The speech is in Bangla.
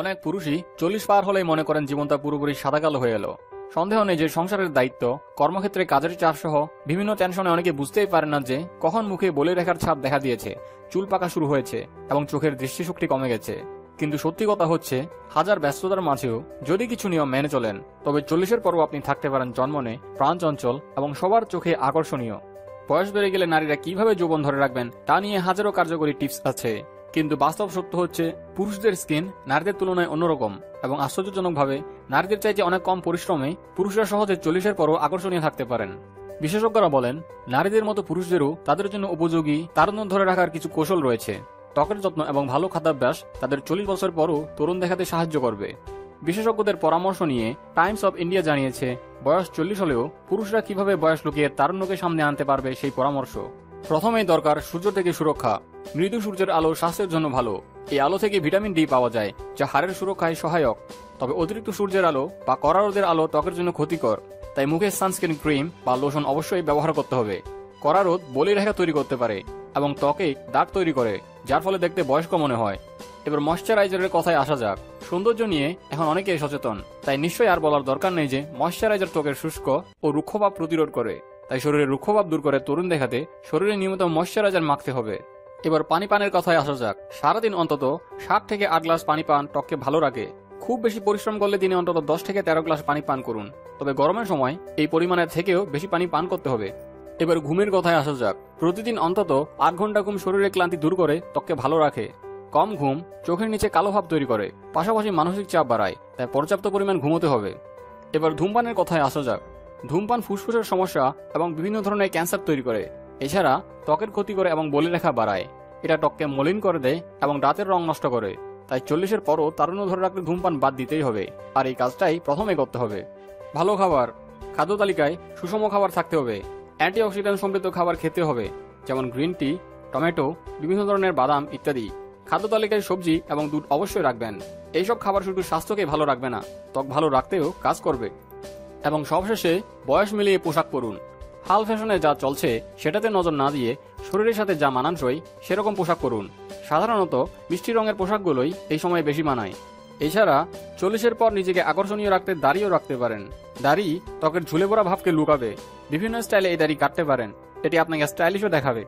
অনেক পুরুষই চল্লিশ পার হলেই মনে করেন জীবনটা পুরোপুরি সাদা কালো হয়ে এলো। সন্দেহ নেই যে সংসারের দায়িত্ব, কর্মক্ষেত্রে কাজের চাপ সহ বিভিন্ন টেনশনে অনেকে বুঝতেই পারেন না যে কখন মুখে বলে রেখার ছাপ দেখা দিয়েছে, চুল পাকা শুরু হয়েছে এবং চোখের দৃষ্টিশক্তি কমে গেছে। কিন্তু সত্যি কথা হচ্ছে, হাজার ব্যস্ততার মাঝেও যদি কিছু নিয়ম মেনে চলেন, তবে চল্লিশের পরও আপনি থাকতে পারেন জন্মনে প্রাণ চঞ্চল এবং সবার চোখে আকর্ষণীয়। বয়স বেড়ে গেলে নারীরা কীভাবে যৌবন ধরে রাখবেন, তা নিয়ে হাজারো কার্যকরী টিপস আছে। কিন্তু বাস্তব সত্য হচ্ছে, পুরুষদের স্কিন নারীদের তুলনায় অন্যরকম এবং আশ্চর্যজনকভাবে, নারীদের চাইতে অনেক কম পরিশ্রমে পুরুষরা সহজে চল্লিশের পরও আকর্ষণীয় থাকতে পারেন। বিশেষজ্ঞরা বলেন, নারীদের মতো পুরুষদেরও তাদের জন্য উপযোগী তারুণ্য ধরে রাখার কিছু কৌশল রয়েছে। ত্বকের যত্ন এবং ভালো খাদ্যাভ্যাস তাদের চল্লিশ বছর পরও তরুণ দেখাতে সাহায্য করবে। বিশেষজ্ঞদের পরামর্শ নিয়ে টাইমস অব ইন্ডিয়া জানিয়েছে, বয়স চল্লিশ হলেও পুরুষরা কীভাবে বয়স লুকিয়ে তারুণ্যকে সামনে আনতে পারবে সেই পরামর্শ। প্রথমেই দরকার সূর্য থেকে সুরক্ষা। মৃদু সূর্যের আলো স্বাস্থ্যের জন্য ভালো। এই আলো থেকে ভিটামিন ডি পাওয়া যায়, যা হাড়ের সুরক্ষায় সহায়ক। তবে অতিরিক্ত সূর্যের আলো বা কড়া রোদের আলো ত্বকের জন্য ক্ষতিকর। তাই মুখে সানস্ক্রিন ক্রিম বা লোশন অবশ্যই ব্যবহার করতে হবে। কড়া রোদ বলি রেখা তৈরি করতে পারে এবং ত্বকে দাগ তৈরি করে, যার ফলে দেখতে বয়স্ক মনে হয়। এবার ময়শ্চারাইজারের কথায় আসা যাক। সৌন্দর্য নিয়ে এখন অনেকেই সচেতন, তাই নিশ্চয়ই আর বলার দরকার নেই যে ময়শ্চারাইজার ত্বকের শুষ্ক ও রুক্ষভাব প্রতিরোধ করে। তাই শরীরের রুক্ষভাব দূর করে তরুণ দেখাতে শরীরে নিয়মিত ময়শ্চারাইজার মাখতে হবে। এবার পানি পানের কথায় আসা যাক। সারাদিন অন্তত সাত থেকে আট গ্লাস পানি পান ত্বককে ভালো রাখে। খুব বেশি পরিশ্রম করলে দিনে অন্তত দশ থেকে তেরো গ্লাস পানি পান করুন। তবে গরমের সময় এই পরিমাণের থেকেও বেশি পানি পান করতে হবে। এবার ঘুমের কথায় আসা যাক। প্রতিদিন অন্তত আট ঘণ্টা ঘুম শরীরের ক্লান্তি দূর করে ত্বককে ভালো রাখে। কম ঘুম চোখের নিচে কালো ভাব তৈরি করে, পাশাপাশি মানসিক চাপ বাড়ায়, তাই পর্যাপ্ত পরিমাণ ঘুমোতে হবে। এবার ধূমপানের কথায় আসা যাক। ধূমপান, ফুসফুসের সমস্যা এবং বিভিন্ন ধরনের ক্যান্সার তৈরি করে। এছাড়া ত্বকের ক্ষতি করে এবং বলি রেখা বাড়ায়। এটা ত্বককে মলিন করে দেয় এবং দাঁতের রং নষ্ট করে। তাই চল্লিশের পরও তারুণ্য ধরে রাখলে ধূমপান বাদ দিতেই হবে। আর এই কাজটাই প্রথমে করতে হবে। ভালো খাবার। খাদ্য তালিকায় সুষম খাবার থাকতে হবে। অ্যান্টিঅক্সিডেন্ট সমৃদ্ধ খাবার খেতে হবে, যেমন গ্রিন টি, টমেটো, বিভিন্ন ধরনের বাদাম ইত্যাদি। খাদ্য তালিকায় সবজি এবং দুধ অবশ্যই রাখবেন। এইসব খাবার শুধু স্বাস্থ্যকে ভালো রাখবে না, ত্বক ভালো রাখতেও কাজ করবে। এবং সবশেষে বয়স মিলিয়ে পোশাক পরুন। হাল ফ্যাশনে যা চলছে, সেটাতে নজর না দিয়ে শরীরের সাথে যা মানানসই, সেরকম পোশাক করুন সাধারণত মিষ্টি রঙের পোশাকগুলোই এই সময় বেশি মানায়। এছাড়া চল্লিশের পর নিজেকে আকর্ষণীয় রাখতে দাড়িও রাখতে পারেন। দাড়ি ত্বকের ঝুলে পড়া ভাবকে লুকাবে। বিভিন্ন স্টাইলে এই দাড়ি কাটতে পারেন। এটি আপনাকে স্টাইলিশও দেখাবে।